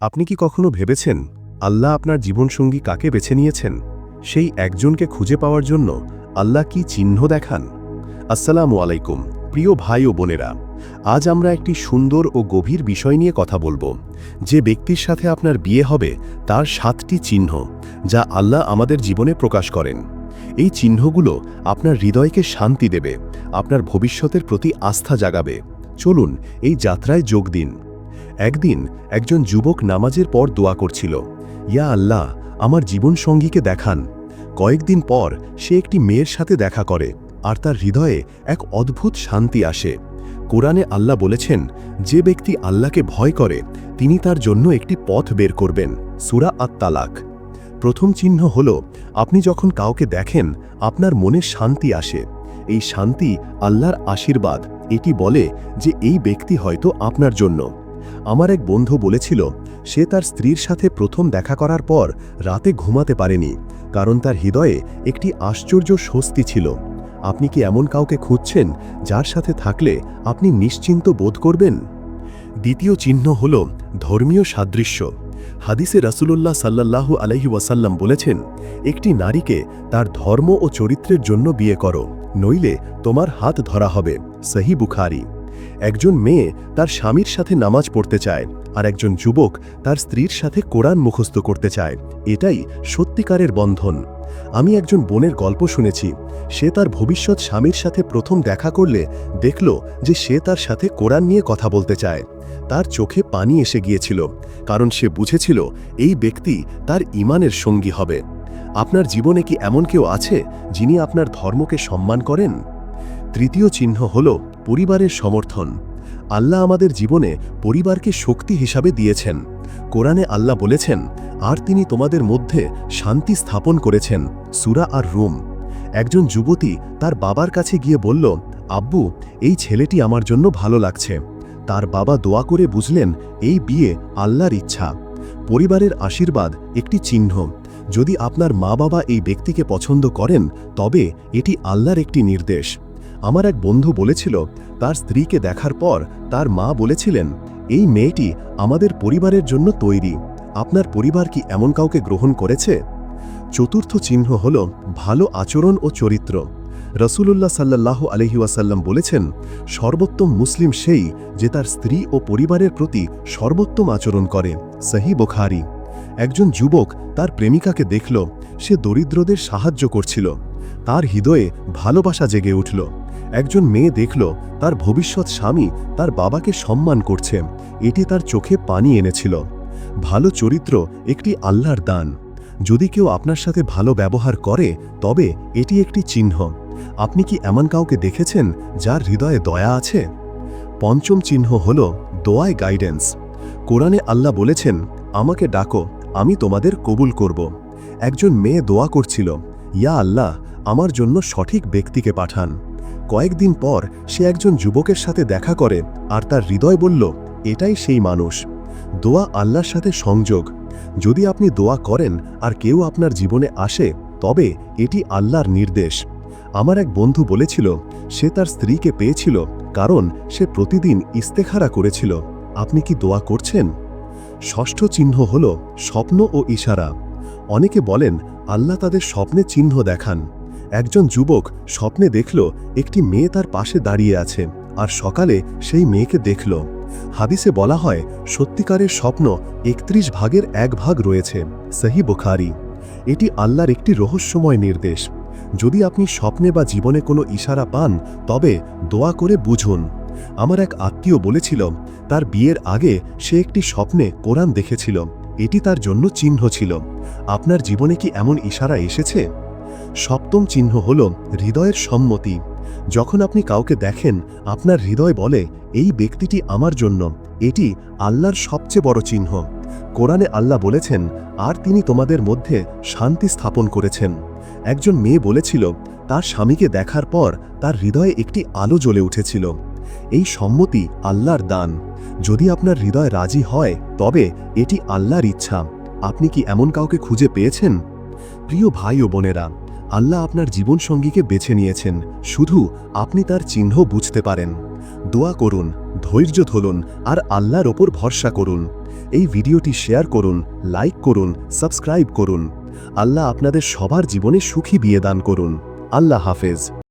আপনি কি কখনো ভেবেছেন আল্লাহ আপনার জীবনসঙ্গী কাকে বেছে নিয়েছেন? সেই একজনকে খুঁজে পাওয়ার জন্য আল্লাহ কি চিহ্ন দেখান? আসসালামু আলাইকুম, প্রিয় ভাই ও বোনেরা। আজ আমরা একটি সুন্দর ও গভীর বিষয় নিয়ে কথা বলব। যে ব্যক্তির সাথে আপনার বিয়ে হবে, তার সাতটি চিহ্ন, যা আল্লাহ আমাদের জীবনে প্রকাশ করেন। এই চিহ্নগুলো আপনার হৃদয়কে শান্তি দেবে, আপনার ভবিষ্যতের প্রতি আস্থা জাগাবে। চলুন এই যাত্রায় যোগ দিন। একদিন একজন যুবক নামাজের পর দোয়া করছিল, ইয়া আল্লাহ, আমার জীবনসঙ্গীকে দেখান। কয়েকদিন পর সে একটি মেয়ের সাথে দেখা করে, আর তার হৃদয়ে এক অদ্ভুত শান্তি আসে। কোরআনে আল্লাহ বলেছেন, যে ব্যক্তি আল্লাহকে ভয় করে, তিনি তার জন্য একটি পথ বের করবেন। সুরা আত তালাক প্রথম চিহ্ন হল, আপনি যখন কাউকে দেখেন, আপনার মনে শান্তি আসে। এই শান্তি আল্লাহর আশীর্বাদ। এটি বলে যে এই ব্যক্তি হয়তো আপনার জন্য। আমার এক বন্ধু বলেছিল, সে তার স্ত্রীর সাথে প্রথম দেখা করার পর রাতে ঘুমাতে পারেনি, কারণ তার হৃদয়ে একটি আশ্চর্য স্বস্তি ছিল। আপনি কি এমন কাউকে খুঁজছেন যার সাথে থাকলে আপনি নিশ্চিন্ত বোধ করবেন? দ্বিতীয় চিহ্ন হল ধর্মীয় সাদৃশ্য। হাদিসে রাসুলুল্লাহ সাল্লাল্লাহু আলহি ওয়াসাল্লাম বলেছেন, একটি নারীকে তার ধর্ম ও চরিত্রের জন্য বিয়ে করো, নইলে তোমার হাত ধরা হবে। সহি বুখারি। একজন মেয়ে তার স্বামীর সাথে নামাজ পড়তে চায় আর একজন যুবক তার স্ত্রীর সাথে কোরআন মুখস্থ করতে চায়। এটাই সত্যিকারের বন্ধন। আমি একজন বোনের গল্প শুনেছি। সে তার ভবিষ্যৎ স্বামীর সাথে প্রথম দেখা করলে দেখল যে সে তার সাথে কোরআন নিয়ে কথা বলতে চায়। তার চোখে পানি এসে গিয়েছিল, কারণ সে বুঝেছিল এই ব্যক্তি তার ইমানের সঙ্গী হবে। আপনার জীবনে কি এমন কেউ আছে যিনি আপনার ধর্মকে সম্মান করেন? তৃতীয় চিহ্ন হল পরিবারের সমর্থন। আল্লাহ আমাদের জীবনে পরিবারকে শক্তি হিসাবে দিয়েছেন। কোরআনে আল্লাহ বলেছেন, আর তিনি তোমাদের মধ্যে শান্তি স্থাপন করেছেন। সুরা আর রুম একজন যুবতী তার বাবার কাছে গিয়ে বলল, আব্বু, এই ছেলেটি আমার জন্য ভালো লাগছে। তার বাবা দোয়া করে বুঝলেন, এই বিয়ে আল্লাহর ইচ্ছা। পরিবারের আশীর্বাদ একটি চিহ্ন। যদি আপনার মা বাবা এই ব্যক্তিকে পছন্দ করেন, তবে এটি আল্লাহর একটি নির্দেশ। আমার এক বন্ধু বলেছিল, তার স্ত্রীকে দেখার পর তার মা বলেছিলেন, এই মেয়েটি আমাদের পরিবারের জন্য তৈরি। আপনার পরিবার কি এমন কাউকে গ্রহণ করেছে? চতুর্থ চিহ্ন হল, ভালো আচরণ ও চরিত্র। রসুলুল্লাহ সাল্লাহ আলহিউসাল্লাম বলেছেন, সর্বোত্তম মুসলিম সেই যে তার স্ত্রী ও পরিবারের প্রতি সর্বোত্তম আচরণ করে। সহি বোখারি। একজন যুবক তার প্রেমিকাকে দেখল, সে দরিদ্রদের সাহায্য করছিল। তার হৃদয়ে ভালোবাসা জেগে উঠল। একজন মেয়ে দেখল তার ভবিষ্যৎ স্বামী তার বাবাকে সম্মান করছে। এটি তার চোখে পানি এনেছিল। ভালো চরিত্র একটি আল্লাহর দান। যদি কেউ আপনার সাথে ভালো ব্যবহার করে, তবে এটি একটি চিহ্ন। আপনি কি এমন কাউকে দেখেছেন যার হৃদয়ে দয়া আছে? পঞ্চম চিহ্ন হল দোয়ায় গাইডেন্স কোরআনে আল্লাহ বলেছেন, আমাকে ডাকো, আমি তোমাদের কবুল করব। একজন মেয়ে দোয়া করছিল, ইয়া আল্লাহ, আমার জন্য সঠিক ব্যক্তিকে পাঠান। কয়েকদিন পর সে একজন যুবকের সাথে দেখা করে আর তার হৃদয় বলল, এটাই সেই মানুষ। দোয়া আল্লাহর সাথে সংযোগ। যদি আপনি দোয়া করেন আর কেউ আপনার জীবনে আসে, তবে এটি আল্লাহর নির্দেশ। আমার এক বন্ধু বলেছিল, সে তার স্ত্রীকে পেয়েছিল, কারণ সে প্রতিদিন ইস্তেখারা করেছিল। আপনি কি দোয়া করছেন? ষষ্ঠ চিহ্ন হল স্বপ্ন ও ইশারা। অনেকে বলেন, আল্লাহ তাদের স্বপ্নে চিহ্ন দেখান। একজন যুবক স্বপ্নে দেখল একটি মেয়ে তার পাশে দাঁড়িয়ে আছে আর সকালে সেই মেয়েকে দেখল। হাদিসে বলা হয়, সত্যিকারের স্বপ্ন একত্রিশ ভাগের এক ভাগ রয়েছে। সহি বুখারি। এটি আল্লাহর একটি রহস্যময় নির্দেশ। যদি আপনি স্বপ্নে বা জীবনে কোনো ইশারা পান, তবে দোয়া করে বুঝুন। আমার এক আত্মীয় বলেছিল, তার বিয়ের আগে সে একটি স্বপ্নে কোরআন দেখেছিল। এটি তার জন্য চিহ্ন ছিল। আপনার জীবনে কি এমন ইশারা এসেছে? সপ্তম চিহ্ন হল হৃদয়ের সম্মতি। যখন আপনি কাউকে দেখেন, আপনার হৃদয় বলে, এই ব্যক্তিটি আমার জন্য, এটি আল্লাহর সবচেয়ে বড় চিহ্ন। কোরআনে আল্লাহ বলেছেন, আর তিনি তোমাদের মধ্যে শান্তি স্থাপন করেছেন। একজন মেয়ে বলেছিল, তার স্বামীকে দেখার পর তার হৃদয়ে একটি আলো জ্বলে উঠেছিল। এই সম্মতি আল্লাহর দান। যদি আপনার হৃদয় রাজি হয়, তবে এটি আল্লাহর ইচ্ছা। আপনি কি এমন কাউকে খুঁজে পেয়েছেন? প্রিয় ভাই ও বোনেরা আল্লাহ আপনার জীবন সঙ্গীকে বেছে নিয়েছেন। শুধু আপনি তার চিহ্ন বুঝতে পারেন। দোয়া করুন, ধৈর্য ধরুন আর আল্লাহর ওপর ভরসা করুন। এই ভিডিওটি শেয়ার করুন, লাইক করুন, সাবস্ক্রাইব করুন। আল্লাহ আপনাদের সবার জীবনে সুখী বিয়ে দান করুন। আল্লাহ হাফেজ।